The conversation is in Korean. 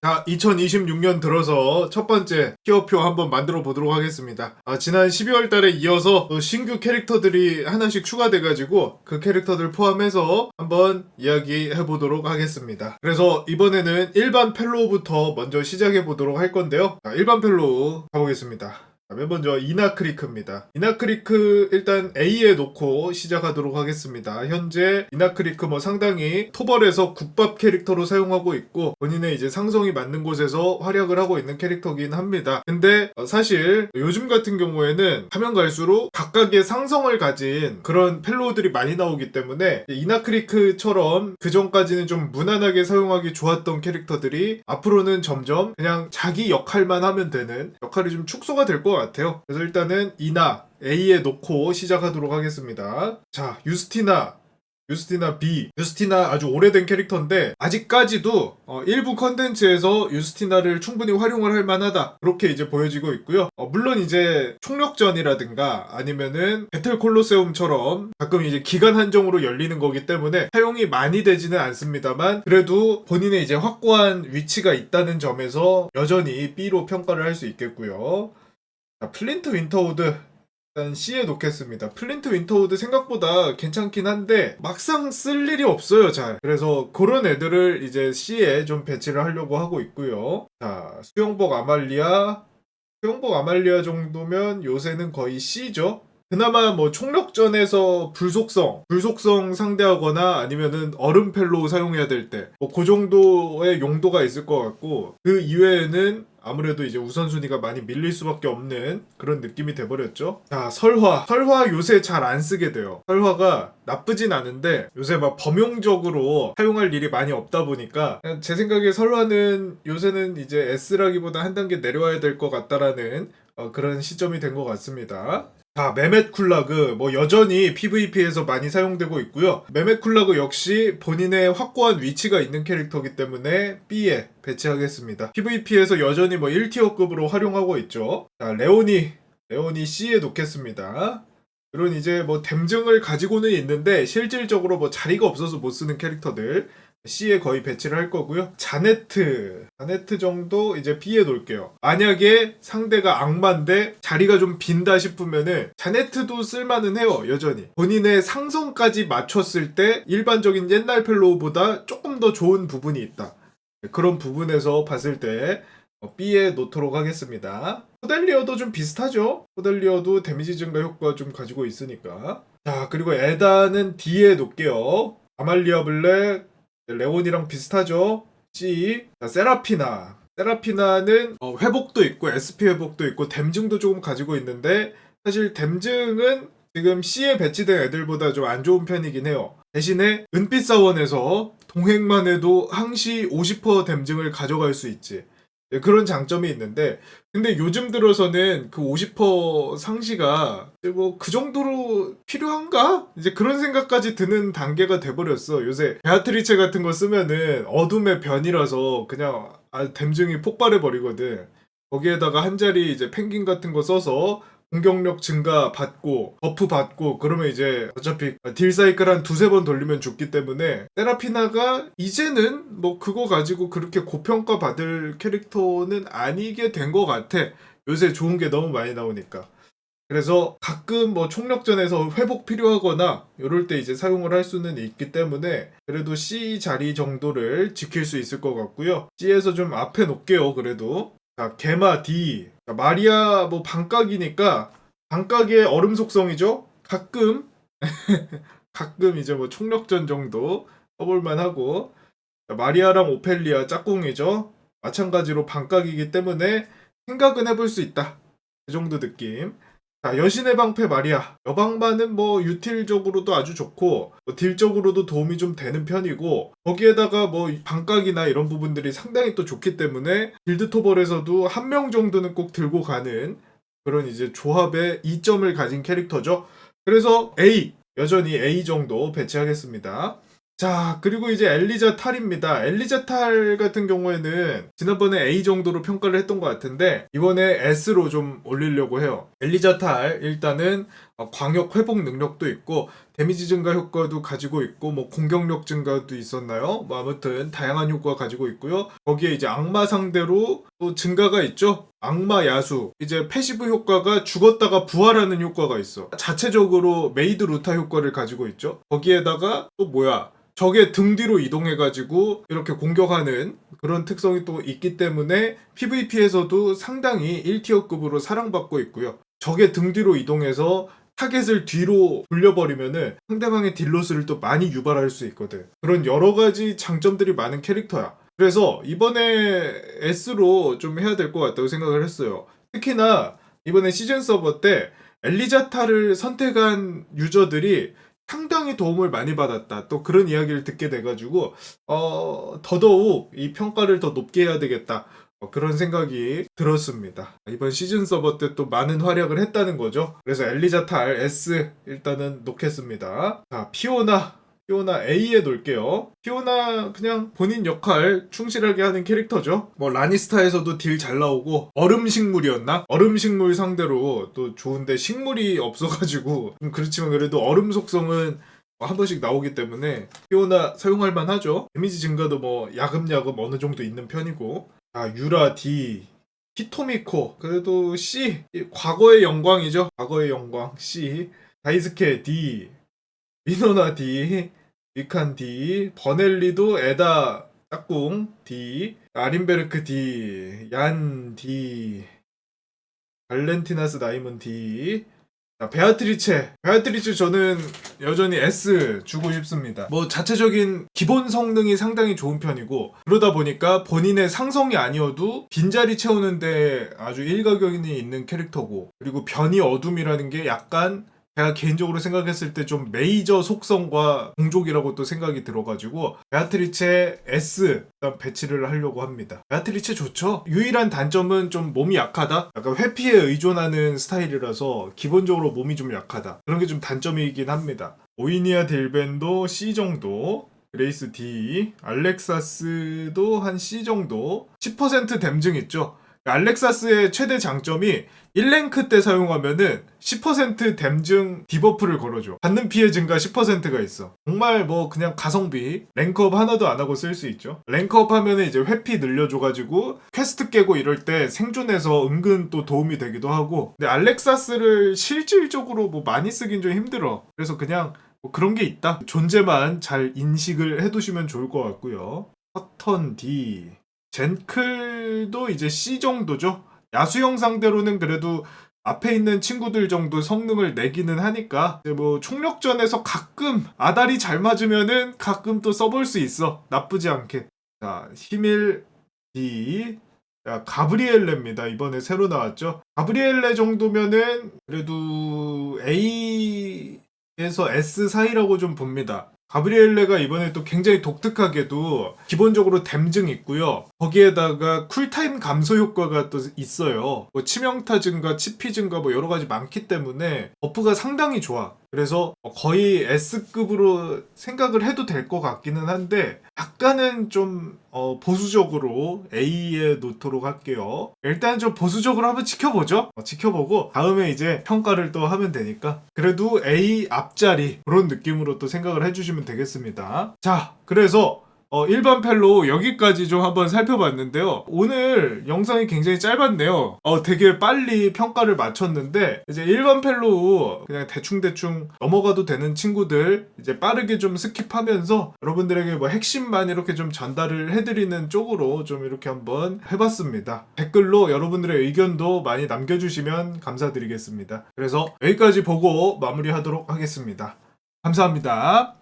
자, 2026년 들어서 첫 번째 티어표 한번 만들어 보도록 하겠습니다. 아, 지난 12월 달에 이어서 또 신규 캐릭터들이 하나씩 추가돼가지고 그 캐릭터들 포함해서 한번 이야기해 보도록 하겠습니다. 그래서 이번에는 일반 펠로우부터 먼저 시작해 보도록 할 건데요. 자, 일반 펠로우 가보겠습니다. 자, 맨 먼저 이나크리크입니다. 이나크리크 일단 A에 놓고 시작하도록 하겠습니다. 현재 이나크리크 뭐 상당히 토벌에서 국밥 캐릭터로 사용하고 있고 본인의 이제 상성이 맞는 곳에서 활약을 하고 있는 캐릭터긴 합니다. 근데 어, 사실 요즘 같은 경우에는 하면 갈수록 각각의 상성을 가진 그런 펠로우들이 많이 나오기 때문에 이나크리크처럼 그 전까지는 좀 무난하게 사용하기 좋았던 캐릭터들이 앞으로는 점점 그냥 자기 역할만 하면 되는 역할이 좀 축소가 될 것 같아요. 그래서 일단은 이나 A에 놓고 시작하도록 하겠습니다. 자, 유스티나 유스티나 B. 유스티나 아주 오래된 캐릭터인데 아직까지도 어, 일부 컨텐츠에서 유스티나를 충분히 활용을 할 만하다. 그렇게 이제 보여지고 있고요. 어, 물론 이제 총력전이라든가 아니면은 배틀 콜로세움처럼 가끔 이제 기간 한정으로 열리는 거기 때문에 사용이 많이 되지는 않습니다만 그래도 본인의 이제 확고한 위치가 있다는 점에서 여전히 B로 평가를 할 수 있겠고요. 자, 플린트 윈터우드 일단 C에 놓겠습니다. 플린트 윈터우드 생각보다 괜찮긴 한데 막상 쓸 일이 없어요, 잘. 그래서 그런 애들을 이제 C에 좀 배치를 하려고 하고 있고요. 자, 수영복 아말리아, 수영복 아말리아 정도면 요새는 거의 C죠. 그나마 뭐 총력전에서 불속성, 불속성 상대하거나 아니면은 얼음 펠로 사용해야 될 때, 뭐 그 정도의 용도가 있을 것 같고, 그 이외에는 아무래도 이제 우선순위가 많이 밀릴 수밖에 없는 그런 느낌이 돼버렸죠. 자, 설화. 설화 요새 잘 안 쓰게 돼요. 설화가 나쁘진 않은데 요새 막 범용적으로 사용할 일이 많이 없다 보니까 제 생각에 설화는 요새는 이제 S라기보다 한 단계 내려와야 될 것 같다라는 어, 그런 시점이 된 것 같습니다. 자, 메멧 쿨라그 뭐 여전히 PVP에서 많이 사용되고 있고요. 메멧 쿨라그 역시 본인의 확고한 위치가 있는 캐릭터이기 때문에 B에 배치하겠습니다. PVP에서 여전히 뭐 1티어급으로 활용하고 있죠. 자, 레오니 레오니 C에 놓겠습니다. 이런 이제 뭐 댐증을 가지고는 있는데 실질적으로 뭐 자리가 없어서 못 쓰는 캐릭터들 C에 거의 배치를 할 거고요. 자네트, 자네트 정도 이제 B에 놓을게요. 만약에 상대가 악마인데 자리가 좀 빈다 싶으면은 자네트도 쓸만은 해요, 여전히. 본인의 상성까지 맞췄을 때 일반적인 옛날 펠로우보다 조금 더 좋은 부분이 있다. 그런 부분에서 봤을 때 어, B에 놓도록 하겠습니다. 포델리어도 좀 비슷하죠? 포델리어도 데미지 증가 효과 좀 가지고 있으니까. 자, 그리고 에다는 D에 놓을게요. 아말리아 블랙, 레온이랑 비슷하죠? C. 자, 세라피나. 세라피나는 어, 회복도 있고 SP 회복도 있고 댐증도 조금 가지고 있는데 사실 댐증은 지금 C에 배치된 애들보다 좀 안 좋은 편이긴 해요. 대신에 은빛 사원에서 동행만 해도 항시 50% 댐증을 가져갈 수 있지. 네, 그런 장점이 있는데 근데 요즘 들어서는 그 50% 상시가 뭐 그 정도로 필요한가? 이제 그런 생각까지 드는 단계가 돼버렸어. 요새 베아트리체 같은 거 쓰면은 어둠의 변이라서 그냥 아, 댐증이 폭발해 버리거든. 거기에다가 한 자리 이제 펭귄 같은 거 써서 공격력 증가 받고 버프 받고 그러면 이제 어차피 딜 사이클 한 두세 번 돌리면 죽기 때문에 세라피나가 이제는 뭐 그거 가지고 그렇게 고평가 받을 캐릭터는 아니게 된 것 같아. 요새 좋은 게 너무 많이 나오니까. 그래서 가끔 뭐 총력전에서 회복 필요하거나 이럴 때 이제 사용을 할 수는 있기 때문에 그래도 C 자리 정도를 지킬 수 있을 것 같고요. C에서 좀 앞에 놓을게요 그래도 자, 게마 D. 자, 마리아 뭐 반각이니까 반각의 얼음 속성이죠. 가끔 가끔 이제 뭐 총력전 정도 써볼만 하고 자, 마리아랑 오펠리아 짝꿍이죠. 마찬가지로 반각이기 때문에 생각은 해볼 수 있다. 그 정도 느낌. 자, 여신의 방패 마리아. 여방반은 뭐 유틸적으로도 아주 좋고 뭐 딜적으로도 도움이 좀 되는 편이고 거기에다가 뭐 반각이나 이런 부분들이 상당히 또 좋기 때문에 빌드 토벌에서도 한 명 정도는 꼭 들고 가는 그런 이제 조합의 이점을 가진 캐릭터죠. 그래서 A 여전히 A 정도 배치하겠습니다. 자, 그리고 이제 엘리자 탈입니다. 엘리자 탈 같은 경우에는 지난번에 A 정도로 평가를 했던 것 같은데 이번에 S로 좀 올리려고 해요. 엘리자 탈 일단은 어, 광역 회복 능력도 있고 데미지 증가 효과도 가지고 있고 뭐 공격력 증가도 있었나요? 뭐 아무튼 다양한 효과 가지고 있고요. 거기에 이제 악마 상대로 또 증가가 있죠. 악마 야수 이제 패시브 효과가 죽었다가 부활하는 효과가 있어. 자체적으로 메이드 루타 효과를 가지고 있죠. 거기에다가 또 뭐야? 적의 등 뒤로 이동해가지고 이렇게 공격하는 그런 특성이 또 있기 때문에 PVP에서도 상당히 1티어급으로 사랑받고 있고요. 적의 등 뒤로 이동해서 타겟을 뒤로 돌려버리면은 상대방의 딜로스를 또 많이 유발할 수 있거든. 그런 여러 가지 장점들이 많은 캐릭터야. 그래서 이번에 S로 좀 해야 될 것 같다고 생각을 했어요. 특히나 이번에 시즌 서버 때 엘리자타를 선택한 유저들이 상당히 도움을 많이 받았다. 또 그런 이야기를 듣게 돼가지고 어, 더더욱 이 평가를 더 높게 해야 되겠다. 어, 그런 생각이 들었습니다. 이번 시즌 서버 때 또 많은 활약을 했다는 거죠. 그래서 엘리자 탈 S 일단은 놓겠습니다. 자, 피오나. 피오나 A에 놓을게요. 피오나 그냥 본인 역할 충실하게 하는 캐릭터죠. 뭐 라니스타에서도 딜 잘 나오고 얼음 식물이었나? 얼음 식물 상대로 또 좋은데 식물이 없어가지고 좀 그렇지만 그래도 얼음 속성은 한 번씩 나오기 때문에 피오나 사용할 만하죠. 데미지 증가도 뭐 야금야금 어느 정도 있는 편이고 아 유라 D 히토미코. 그래도 C 이 과거의 영광이죠. 과거의 영광. C 다이스케 D 미노나 D 위칸 D 버넬리도 에다 짝꿍 D 아린베르크 D 얀 D 발렌티나스 나이문 D 자, 베아트리체. 베아트리체 저는 여전히 S 주고 싶습니다. 뭐 자체적인 기본 성능이 상당히 좋은 편이고 그러다 보니까 본인의 상성이 아니어도 빈자리 채우는데 아주 일가견이 있는 캐릭터고 그리고 변이 어둠이라는 게 약간 제가 개인적으로 생각했을 때 좀 메이저 속성과 공족이라고 또 생각이 들어가지고 베아트리체 S 일단 배치를 하려고 합니다. 베아트리체 좋죠? 유일한 단점은 좀 몸이 약하다? 약간 회피에 의존하는 스타일이라서 기본적으로 몸이 좀 약하다. 그런 게 좀 단점이긴 합니다. 오이니아 딜벤도 C 정도, 그레이스 D, 알렉사스도 한 C 정도, 10% 댐증 있죠? 알렉사스의 최대 장점이 1랭크 때 사용하면은 10% 댐증 디버프를 걸어줘. 받는 피해 증가 10%가 있어. 정말 뭐 그냥 가성비. 랭크업 하나도 안 하고 쓸 수 있죠. 랭크업 하면은 이제 회피 늘려줘가지고 퀘스트 깨고 이럴 때 생존해서 은근 또 도움이 되기도 하고. 근데 알렉사스를 실질적으로 뭐 많이 쓰긴 좀 힘들어. 그래서 그냥 뭐 그런 게 있다. 존재만 잘 인식을 해두시면 좋을 것 같고요. 퍼턴 D. 젠클도 이제 C 정도죠. 야수형 상대로는 그래도 앞에 있는 친구들 정도 성능을 내기는 하니까 뭐 총력전에서 가끔 아다리 잘 맞으면은 가끔 또 써볼 수 있어. 나쁘지 않게. 자, 히밀 D. 자, 가브리엘레입니다. 이번에 새로 나왔죠. 가브리엘레 정도면은 그래도 A에서 S 사이라고 좀 봅니다. 가브리엘레가 이번에 또 굉장히 독특하게도 기본적으로 댐증 있고요. 거기에다가 쿨타임 감소 효과가 또 있어요. 뭐 치명타 증가, 치피 증가 뭐 여러 가지 많기 때문에 버프가 상당히 좋아. 그래서 거의 S급으로 생각을 해도 될 것 같기는 한데 약간은 좀 어, 보수적으로 A에 놓도록 할게요. 일단 좀 보수적으로 한번 지켜보죠. 어, 지켜보고 다음에 이제 평가를 또 하면 되니까 그래도 A 앞자리 그런 느낌으로 또 생각을 해주시면 되겠습니다. 자, 그래서 어, 일반 펠로 여기까지 좀 한번 살펴봤는데요. 오늘 영상이 굉장히 짧았네요. 어, 되게 빨리 평가를 마쳤는데, 이제 일반 펠로 그냥 대충대충 넘어가도 되는 친구들, 이제 빠르게 좀 스킵하면서 여러분들에게 뭐 핵심만 이렇게 좀 전달을 해드리는 쪽으로 좀 이렇게 한번 해봤습니다. 댓글로 여러분들의 의견도 많이 남겨주시면 감사드리겠습니다. 그래서 여기까지 보고 마무리하도록 하겠습니다. 감사합니다.